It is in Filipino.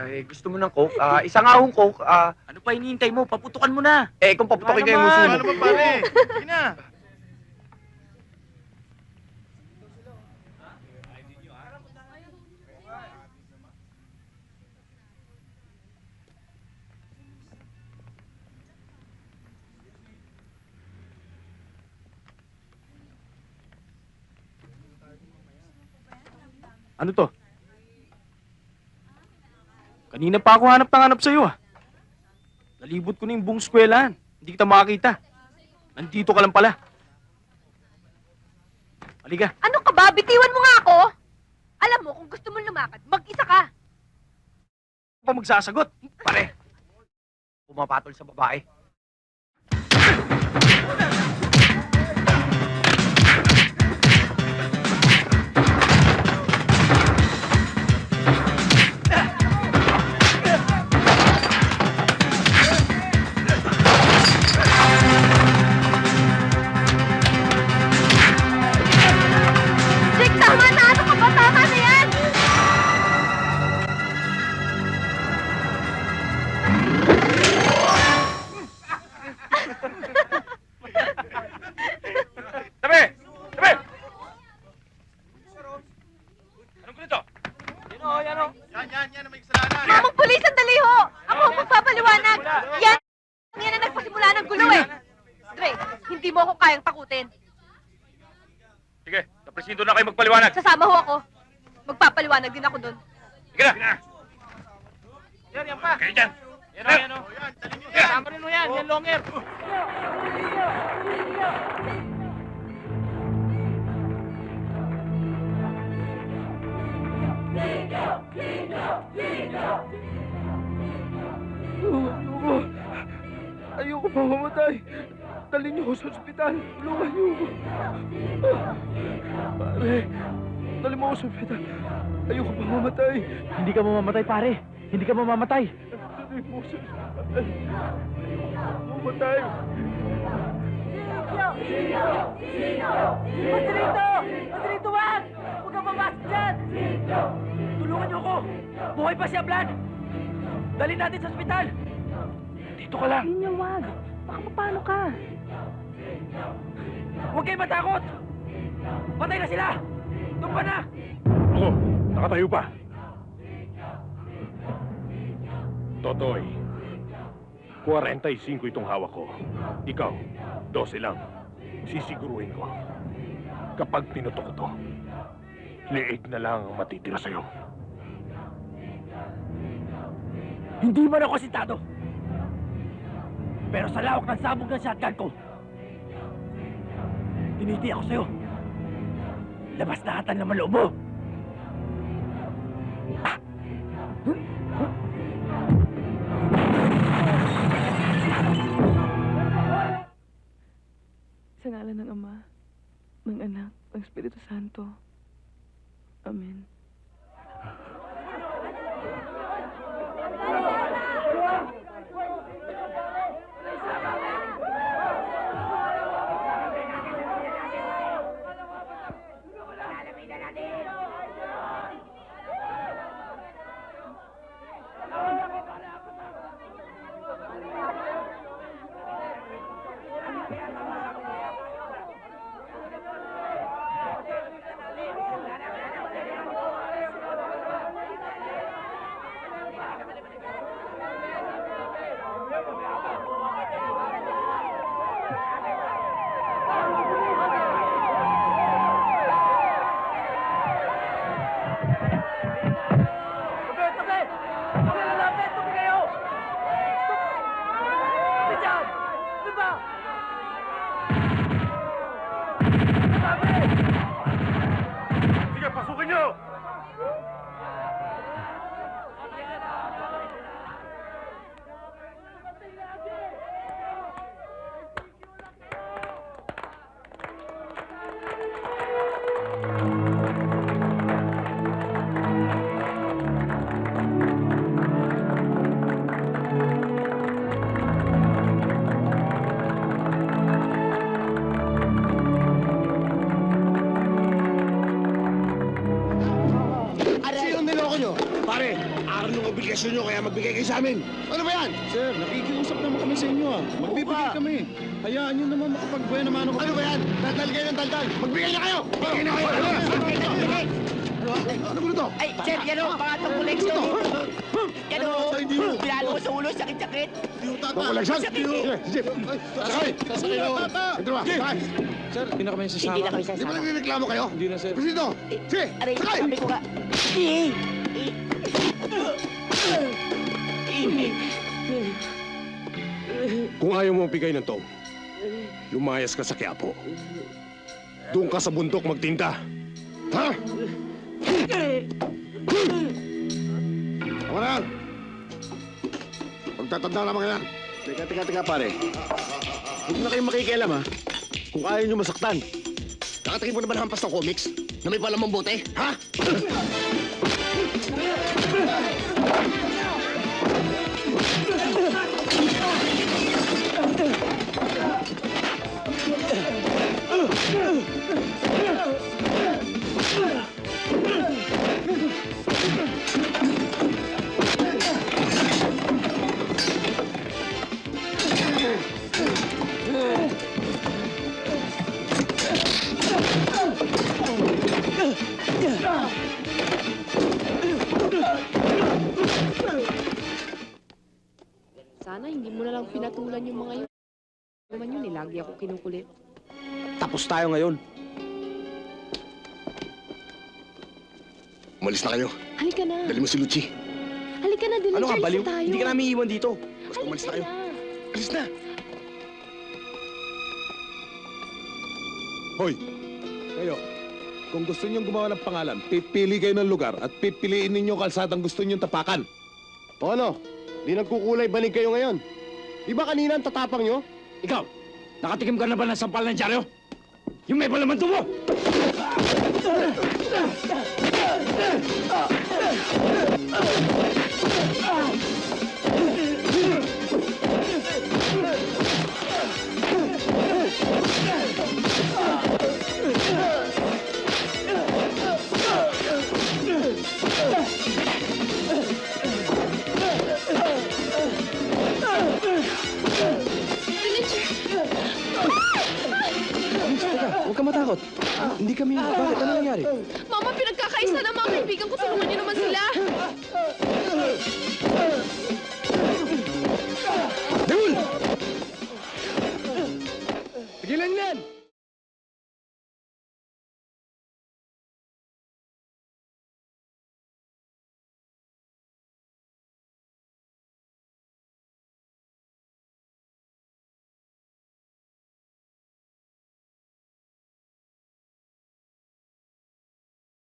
Ay, gusto mo ng coke? Ah, isang ahong coke. Ah, Ano pa hinihintay mo? Paputukan mo na. eh, kung paputokin kayo Wala. Ano ba pare? Sige na. Ano to? Kanina pa ako hanap ng hanap sa'yo ah. Nalibot ko na yung buong eskwelahan. Hindi kita makakita. Nandito ka lang pala. Halika. Ano ka ba? Bitiwan mo nga ako! Alam mo, kung gusto mo lumakad, mag-isa ka. Ano pa magsasagot? Pare, pumapatol sa babae. Hindi mo ako kayang takutin. Sige, sa presinto na kayo magpaliwanag. Sasama ho ako. Magpapaliwanag din ako doon. Sige na. Yan, yan pa. Kayo dyan. Yan o, yan o. O yan, niyo yan. Tama rin mo yan, yan longer. Ayoko. Ayoko pa mamatay. Dalhin niyo sa ospital. Tulungan niyo ko. Pare, dalhin mo ako sa ospital. Ayoko pa mamatay. Hindi ka mamamatay, pare. Hindi ka mamamatay. Dalhin mo ako sa ospital. Ayoko pa mamatay. Patrito! Patrito, wag! Huwag kang mamasok dyan! Tulungan niyo ako! Buhay pa si Ablan! Dali natin sa ospital! Dito ka lang. Linya, wag! Baka mapano ka? Huwag kayong matakot! Patay na sila! Doon pa na! Ako, nakatayo pa. Totoy, 45 itong hawak ko. Ikaw, 12 lang. Sisiguruhin ko. Kapag pinutok ko to, liig na lang ang matitira sa'yo. Hindi man ako sintado! Pero sa lawak ng sabog ng shotgun ko, tiniti ako sa'yo. Labas na ata naman loob mo! Sa ngalan ng Ama, ng Anak, ng Espiritu Santo. Amen. Hey! Obligasyon nyo, kaya magbigay kayo sa amin. Ano ba yan? Sir, nakikiusap naman kami sa inyo ah. Magbibigay kami. Hayaan nyo naman makapagbuhay naman ako. Ano ba yan? Daldal kayo ng daldal. Magbigay na kayo! Magbigay na kayo! Ano ba? Ano ba ito? Ay, sir, yan o, pangatong koleksyon. Yan o, Hindi mo. pinalo ko sa ulo, sakit-sakit. Ito koleksyon? Sige, sige. Sakay! Sakay! Ito ba? Sakay! Sir, hindi na kami Hindi sasama. na kami Di ba sasama. nagreklamo kayo? Hindi na, sir. Presidente! Sige! Aray, Sakay! sabi ko nga. Eh, Kung ayaw mo bigay ng Tom, lumayas ka sa Quiapo. Doon ka sa bundok magtinda. Ha? Tama na. Pagtatanda naman yan. Teka, teka, teka, pare. Huwag na kayong makikialam, ha? Kung ayaw nyo masaktan. Nakatingin mo naman hampas ng comics na may palamang bote? Ha? Sana hindi mo na lang pinatulan yung mga yun. Naman yun, eh, lagi ako kinukulit. Tapos tayo ngayon. Umalis na kayo. Halika na. Dali mo si Luchi. Halika na, dun Ano ka, baliw? tayo. Hindi ka namin iwan dito. Basta umalis na kayo. na. Alis na! Hoy, kayo, kung gusto niyong gumawa ng pangalan, pipili kayo ng lugar at pipiliin ninyo kalsadang gusto niyong tapakan. O ano? Di nagkukulay banig kayo ngayon. Di ba kanina ang tatapang nyo? Ikaw, nakatikim ka na ba ng sampal ng dyaryo? Yung may palaman mo! Bakit? Hindi kami... Bakit? Ano nangyari? Mama, pinagkakaisa na mga kaibigan ko. Tulungan niyo naman sila. Deul! Tigilan yan!